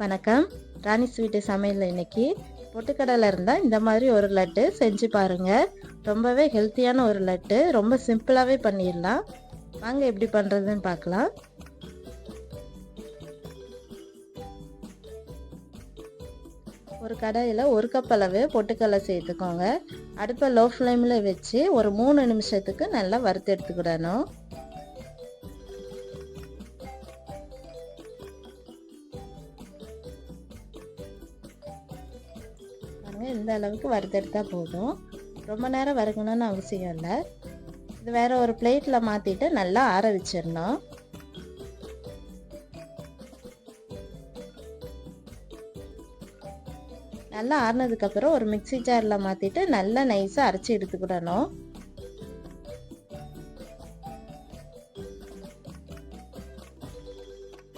வணக்கம். ராணி ஸ்வீட்டு சமையல் இன்னைக்கு பொட்டுக்கடலை இருந்தால் இந்த மாதிரி ஒரு லட்டு செஞ்சு பாருங்கள் ரொம்பவே ஹெல்த்தியான ஒரு லட்டு. ரொம்ப சிம்பிளாகவே பண்ணிடலாம். வாங்க எப்படி பண்ணுறதுன்னு பார்க்கலாம். ஒரு கடாயில் ஒரு கப் அளவு பொட்டுக்கடலை சேர்த்துக்கோங்க. அடுப்பை லோ ஃப்ளேமில் வச்சு ஒரு மூணு நிமிஷத்துக்கு நல்லா வறுத்து எடுத்துக்கிடணும். பாருங்க இந்த அளவுக்கு வறுத்தெடுத்தால் போதும். ரொம்ப நேரம் வறுக்கணும்னு அவசியம் இல்லை. இது வேறு ஒரு பிளேட்டில் மாற்றிட்டு நல்லா ஆற வச்சிடணும். நல்லா ஆறினதுக்கப்புறம் ஒரு மிக்சி ஜாரில் மாற்றிட்டு நல்லா நைஸாக அரைச்சி எடுத்துக்கிடணும்.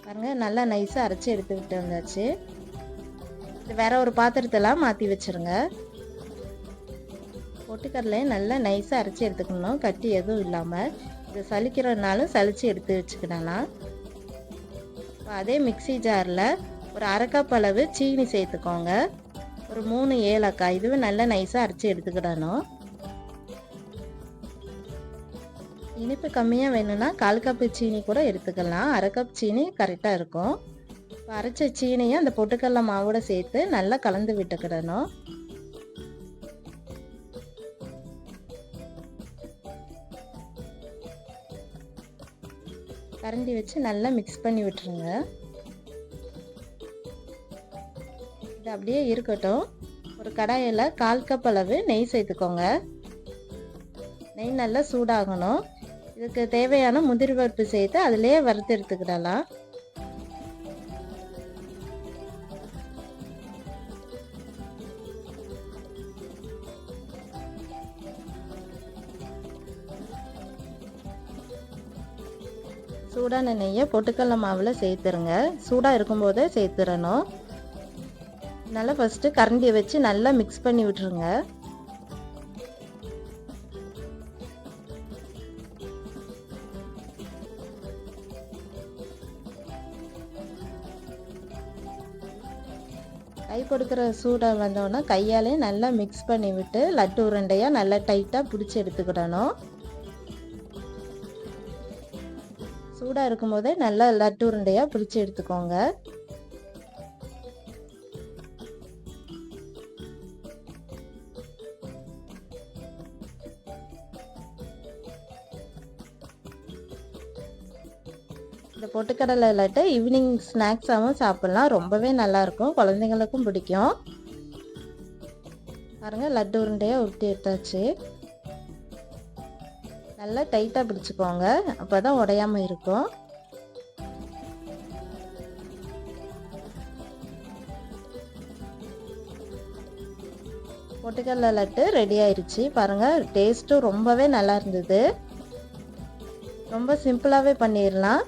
பாருங்க நல்லா நைஸாக அரைச்சி எடுத்துக்கிட்டு வந்தாச்சு. வேற ஒரு பாத்திரத்தெல்லாம் மாற்றி வச்சுருங்க. பொட்டுக்கடலையை நல்லா நைஸாக அரைச்சி எடுத்துக்கணும். கட்டி எதுவும் இல்லாமல் இது சலிக்கிறதுனாலும் சலித்து எடுத்து வச்சுக்கிடலாம். அதே மிக்சி ஜாரில் ஒரு அரைக்கப் அளவு சீனி சேர்த்துக்கோங்க. ஒரு மூணு ஏலக்காய். இதுவே நல்லா நைஸாக அரைச்சி எடுத்துக்கிடணும். இனிப்பு கம்மியாக வேணும்னா கால் கப்பு சீனி கூட எடுத்துக்கலாம். அரை கப் சீனி கரெக்டாக இருக்கும். இப்போ அரைச்ச சீனியும் அந்த பொட்டுக்கடலை மாவோட சேர்த்து நல்லா கலந்து விட்டுக்கிடணும். கரண்டி வச்சு நல்லா மிக்ஸ் பண்ணி விட்டுருங்க. இது அப்படியே இருக்கட்டும். ஒரு கடாயில் கால் கப் அளவு நெய் சேர்த்துக்கோங்க. நெய் நல்லா சூடாகணும். இதுக்கு தேவையான முந்திரி பருப்பு சேர்த்து அதிலே வறுத்து எடுத்துக்கிடலாம். சூடான நெய்யை பொட்டுக்கடல மாவில் சேர்த்துருங்க. சூடாக இருக்கும்போதே சேர்த்துடணும். நல்லா ஃபஸ்ட்டு கரண்டியை வச்சு நல்லா மிக்ஸ் பண்ணி விட்டுருங்க. கை கொடுக்குற சூடாக வந்தோடனே கையாலே நல்லா மிக்ஸ் பண்ணி விட்டு லட்டு உருண்டையாக நல்லா டைட்டாக பிடிச்சி எடுத்துக்கிடணும். சூடாக இருக்கும்போதே நல்லா லட்டு உருண்டையாக பிடிச்சி எடுத்துக்கோங்க. இந்த பொட்டுக்கடலை லட்டு ஈவினிங் ஸ்நாக்ஸாகவும் சாப்பிட்லாம். ரொம்பவே நல்லாயிருக்கும் குழந்தைங்களுக்கும் பிடிக்கும். பாருங்கள் லட்டு உருண்டையாக உருட்டி எடுத்தாச்சு. நல்லா டைட்டாக பிடிச்சிக்கோங்க. அப்போ தான் உடையாமல் இருக்கும். பொட்டுக்கடல லட்டு ரெடி ஆயிடுச்சு பாருங்கள் டேஸ்ட்டும் ரொம்பவே நல்லா இருந்தது. ரொம்ப சிம்பிளாகவே பண்ணிடலாம்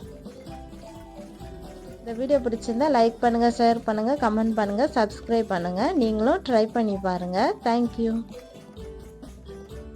இந்த வீடியோ பிடிச்சிருந்தா லைக் பண்ணுங்கள் ஷேர் பண்ணுங்கள் கமெண்ட் பண்ணுங்கள் சப்ஸ்கிரைப் பண்ணுங்கள் நீங்களும் ட்ரை பண்ணி பாருங்கள் தேங்க்யூ